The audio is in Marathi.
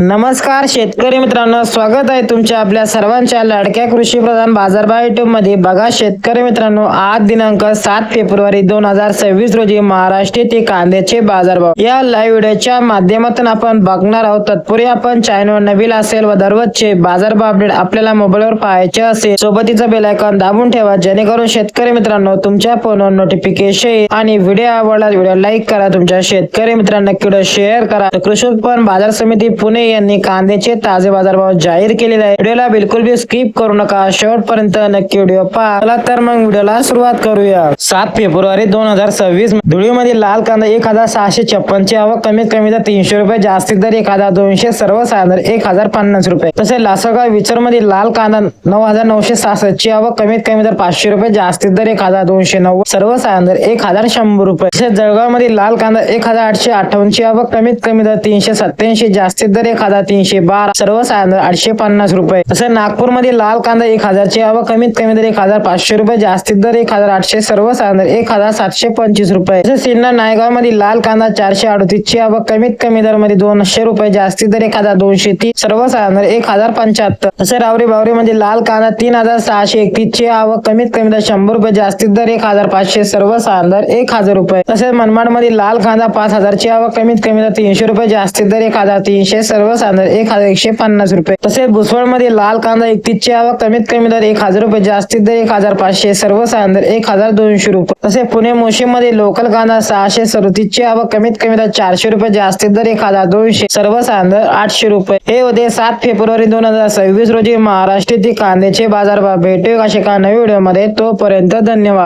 नमस्कार शेतकरी मित्रांनो स्वागत आहे तुमच्या आपल्या सर्वांच्या लाडक्या कृषी प्रधान बाजारभाव युट्यूबमध्ये. बघा शेतकरी मित्रांनो आज दिनांक सात फेब्रुवारी दोन हजार सव्वीस रोजी महाराष्ट्र ते कांद्याचे बाजारभाव. या लाईव्ह व्हिडिओच्या माध्यमातून आपण बघणार आहोत. तत्पूर्वी आपण चॅनल नवीन असेल व दररोजचे बाजारभाव अपडेट आपल्याला मोबाईलवर पाहायचे असेल सोबतीचा बेल आयकॉन दाबून ठेवा. जेणेकरून शेतकरी मित्रांनो तुमच्या फोनवर नोटिफिकेशन आणि व्हिडिओ आवडला व्हिडिओ लाईक करा. तुमच्या शेतकरी मित्रांना व्हिडिओ शेअर करा. कृषी उत्पन्न बाजार समिती पुणे यांनी कांद्याचे ताजे बाजारभाव जाहीर केलेले आहे व्हिडिओला बिलकुल बी स्किप करू नका. शेवटपर्यंत नक्की व्हिडिओ पहा. तर मग व्हिडिओला सुरुवात करूया. सात फेब्रुवारी दोन हजार सव्वीस धुळीमध्ये लाल कांदा एक हजार सहाशे छप्पनची आवक कमीत कमी दर तीनशे रुपये जास्तीत दर एक हजार दोनशे सर्वसाधारण एक हजार पन्नास रुपये. तसेच लासगाव विचरमध्ये लाल कांदा नऊ हजार नऊशे सहासष्ट ची आवक कमीत कमी तर पाचशे रुपये जास्तीत दर एक हजार दोनशे नव्वद सर्वसाधारण एक हजार शंभर रुपये. तसेच जळगावमध्ये लाल कांदा एक हजार आठशे अठ्ठावन्न ची आवक कमीत कमी दर तीनशे सत्याऐंशी जास्तीत दर एक हजार तीनशे बारा सर्वसाधारण दर आठशे पन्नास रुपये. तसं नागपूरमध्ये लाल कांदा एक हजारचे आवक कमीत कमी दर एक हजार पाचशे रुपये जास्तीत दर एक हजार आठशे सर्वसाधारण दर एक हजार सातशे पंचवीस रुपये. तसं सिन्नर नायगावमध्ये लाल कांदा चारशे अडतीसची ची कमीत कमी दरमध्ये दोनशे रुपये जास्तीत दर एक हजार दोनशे तीस सर्वसाधारण दर एक हजार पंच्याहत्तर. तसं रावरी बावरी मध्ये लाल कांदा तीन हजार सहाशे एकतीसची ची कमीत कमी दर शंभर रुपये जास्तीत दर एक हजार पाचशे सर्वसाधारण दर एक हजार रुपये. तसेच मनमाडमध्ये लाल कांदा पाच हजारची आवक कमीत कमी दर तीनशे रुपये जास्तीत दर एक हजार तीनशे सर्व सर्वसाधारण एक हजार एकशे पन्नास रुपये. तसेच भुसवळमध्ये लाल कांदा एकतीसची आवक कमीत कमी दर एक हजार रुपये. जास्तीत दर एक हजार पाचशे. सर्वसाधारण दर एक हजार दोनशे रुपये. तसेच पुणे मोशी मध्ये लोकल कांदा सहाशे सदतीसची आवक कमीत कमी दर चारशे रुपये. जास्तीत दर एक हजार दोनशे. सर्वसाधारण दर आठशे रुपये. हे होते सात फेब्रुवारी दोन हजार सव्वीस रोजी महाराष्ट्रातील कांद्याचे बाजारभाव. भेटूया अशा एका नवीन व्हिडिओमध्ये तोपर्यंत धन्यवाद.